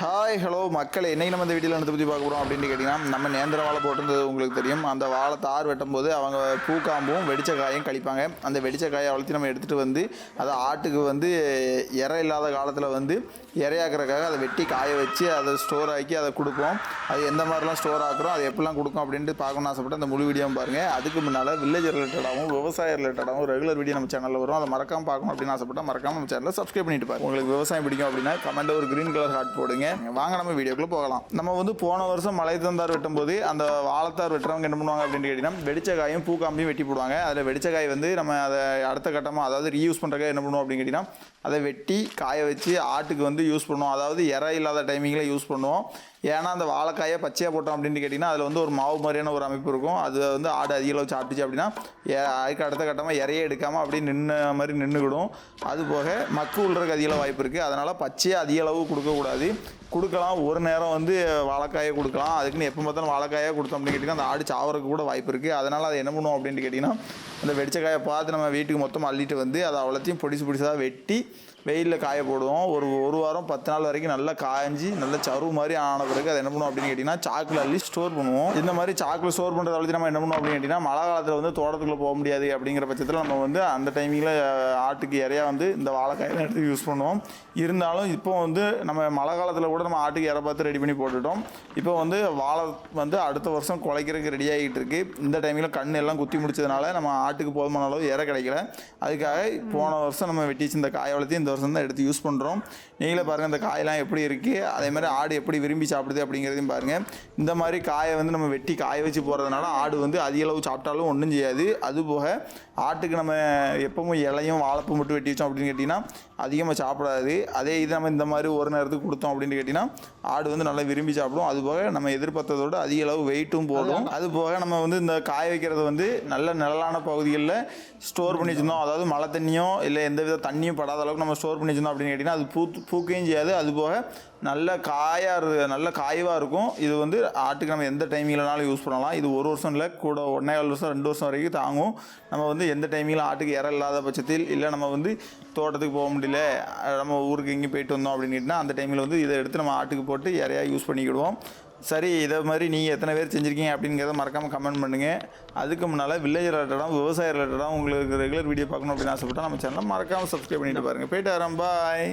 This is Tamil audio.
ஹாய் ஹலோ மக்கள். என்னைக்கு நம்ம இந்த வீடியோவில் எடுத்து பற்றி பார்க்க போகிறோம் அப்படின்னு கேட்டிங்கன்னா நம்ம நேந்திர வாழை போட்டிருந்தது உங்களுக்கு தெரியும். அந்த வாழை தார் வெட்டும் போது அவங்க பூக்காம்பும் வெடிச்ச காயும் கழிப்பாங்க. அந்த வெடிச்ச காயை வளர்த்தி நம்ம எடுத்துகிட்டு வந்து அதை ஆட்டுக்கு வந்து இறை இல்லாத காலத்தில் வந்து இறையாக்குறக்காக அதை வெட்டி காய வச்சு அதை ஸ்டோர் ஆக்கி அதை கொடுப்போம். அது எந்த மாதிரிலாம் ஸ்டோர் ஆக்குறோம் அது எப்படிலாம் கொடுக்கும் அப்படின்ட்டு பார்க்கணும்னு ஆசைப்பட்டு அந்த முழு வீடியோவும் பாருங்கள் அதுக்கு முன்னால் வில்லேஜ் ரிலேட்டடாகவும் விவசாய ரிலேட்டடாகவும் ரெகுலர் வீடியோ நம்ம சேனலில் வரும். அதை மறக்காம பார்க்கணும் அப்படின்னு ஆசைப்பட்டால் மறக்காமல் நம்ம சேனலில் சப்ஸ்கிரைப் பண்ணிட்டு பாருங்க. உங்களுக்கு விவசாயம் பிடிக்கும் அப்படின்னா கமெண்ட்டில் ஒரு கிரீன் கலர் ஹார்ட் போடுங்க. வாங்க. நம்ம வீடியோக்குள்ளே போகலாம். நம்ம வந்து போன வருஷம் மலை தந்தார் வெட்டும்போது அந்த வாழைத்தார் வெட்டுறவங்க என்ன பண்ணுவாங்க அப்படின்னு கேட்டிங்கன்னா வெடிச்ச காயும் பூக்காம்பியும் வெட்டி போடுவாங்க. அதில் வெடிச்ச காய் வந்து நம்ம அதை அடுத்த கட்டமாக அதாவது ரீயூஸ் பண்ணுறக்காக என்ன பண்ணுவோம் அப்படின்னு கேட்டிங்கன்னா அதை வெட்டி காய வச்சு ஆட்டுக்கு வந்து யூஸ் பண்ணுவோம். அதாவது இறை இல்லாத டைமிங்கில் யூஸ் பண்ணுவோம். ஏன்னா அந்த வாழைக்காயை பச்சையாக போட்டோம் அப்படின்னு கேட்டிங்கன்னா அதில் வந்து ஒரு மாவு மாதிரியான ஒரு அமைப்பு இருக்கும். அது வந்து ஆடு அதிக அளவு சாப்பிட்டுச்சு அப்படின்னா அதுக்கு அடுத்த கட்டமாக இறையே எடுக்காமல் அப்படியே நின்று மாதிரி நின்றுக்கிடும் அது போக மக்கு உள்ளுறதுக்கு அதிக அளவு வாய்ப்பு இருக்குது அதனால் பச்சையாக அதிக அளவு கொடுக்கக்கூடாது. கொடுக்கலாம். ஒரு நேரம் வந்து வாழைக்காயை கொடுக்கலாம். அதுக்குன்னு எப்போ பார்த்தாலும் வாழைக்காயாக கொடுத்தோம் அப்படின்னு கேட்டிங்கன்னா அந்த ஆடு சாவறதுக்கு கூட வாய்ப்பு இருக்குது அதனால் அதை என்ன பண்ணுவோம் அப்படின்னு கேட்டிங்கன்னா அந்த வெடிச்சக்காயை பார்த்து நம்ம வீட்டுக்கு மொத்தம் அள்ளிட்டு வந்து அதை அவ்வளோத்தையும் பொடிசு பிடிச்சதாக வெட்டி வெயிலில் காய போடுவோம். ஒரு ஒரு வாரம் பத்து நாள் வரைக்கும் நல்லா காய்ஞ்சி நல்ல சருவு மாதிரி ஆன பிறகு அதை என்ன பண்ணுவோம் அப்படின்னு கேட்டிங்கன்னா சாக்கில் அள்ளி ஸ்டோர் பண்ணுவோம். இந்த மாதிரி சாக்கில் ஸ்டோர் பண்ணுறத வளர்த்து நம்ம என்ன பண்ணுவோம் அப்படின்னு கேட்டிங்கன்னா மழை காலத்தில் வந்து தோட்டத்துக்குள்ளே போக முடியாது அப்படிங்கிற பட்சத்தில் நம்ம வந்து அந்த டைமிங்கில் ஆட்டுக்கு இறையா வந்து இந்த வாழைக்காயெல்லாம் எடுத்து யூஸ் பண்ணுவோம். இருந்தாலும் இப்போ வந்து நம்ம மழை காலத்தில் கூட நம்ம ஆட்டுக்கு இறை பார்த்து ரெடி பண்ணி போட்டுட்டோம். இப்போ வந்து வாழை வந்து அடுத்த வருஷம் குலைக்கிறதுக்கு ரெடி ஆகிட்டு இருக்கு. இந்த டைமில் கண் எல்லாம் குத்தி முடிச்சதுனால நம்ம ஆட்டுக்கு போதுமான அளவு இறை கிடைக்கல. அதுக்காக போன வருஷம் நம்ம வெட்டி வச்சு இந்த காய வளர்த்து இந்த வருஷம் தான் எடுத்து யூஸ் பண்ணுறோம் நீங்களே பாருங்கள் இந்த காயெல்லாம் எப்படி இருக்குது அதே மாதிரி ஆடு எப்படி விரும்பி சாப்பிடுது அப்படிங்கிறதையும் பாருங்கள் இந்த மாதிரி காயை வந்து நம்ம வெட்டி காய வச்சு போகிறதுனால ஆடு வந்து அதிக அளவு சாப்பிட்டாலும் ஒன்றும் செய்யாது. அது போக ஆட்டுக்கு நம்ம எப்பவும் இலையும் வாழைப்பூ மட்டும் வெட்டி வச்சோம் அப்படின்னு கேட்டிங்கன்னா அதிகமாக சாப்பிடாது. அதே இது நம்ம இந்த மாதிரி ஒரு நேரத்துக்கு கொடுத்தோம் அப்படின்னு கேட்டிங்கன்னா ஆடு வந்து நல்லா விரும்பி சாப்பிடும். அது போக நம்ம எதிர்பார்த்ததோட அதிக அளவு வெயிட்டும் போடும் அது போக நம்ம வந்து இந்த காய வைக்கிறது வந்து நல்ல நிழலான பகுதிகளில் ஸ்டோர் பண்ணி வச்சிருந்தோம். அதாவது மழை தண்ணியோ இல்லை எந்த வித தண்ணியும் படாத அளவுக்கு நம்ம ஸ்டோர் பண்ணி வச்சிருந்தோம் அப்படின்னு கேட்டிங்கன்னா அது பூ பூக்கையும் செய்யாது. அது போக நல்ல காயாக நல்ல காய்வாக இருக்கும். இது வந்து ஆட்டுக்கு நம்ம எந்த டைமிங்லனாலும் யூஸ் பண்ணலாம். இது ஒரு வருஷம் இல்லை கூட ஒன்றே கால் வருஷம் ரெண்டு வருஷம் வரைக்கும் தாங்கும். நம்ம வந்து எந்த டைமிங்கில் ஆட்டுக்கு இற இல்லாத பட்சத்தில் இல்லை நம்ம வந்து தோட்டத்துக்கு போக முடியல இல்லை நம்ம ஊருக்கு எங்கேயும் போயிட்டு வந்தோம் அப்படின்னு அந்த டைமில் வந்து இதை எடுத்து நம்ம ஆட்டுக்கு போட்டு இறையா யூஸ் பண்ணிக்கிடுவோம். சரி இதை மாதிரி நீங்கள் எத்தனை பேர் செஞ்சுருக்கீங்க அப்படிங்கிறத மறக்காமல் கமெண்ட் பண்ணுங்கள் அதுக்கு முன்னால் வில்லேஜ் ரிலேட்டடாக விவசாய ரிலேட்டடாக உங்களுக்கு ரெகுலர் வீடியோ பார்க்கணும் அப்படின்னு ஆசைப்பட்டால் நம்ம சேனலை மறக்காமல் சப்ஸ்கிரைப் பண்ணிட்டு பாருங்கள் போயிட்டு வரேன் பாய்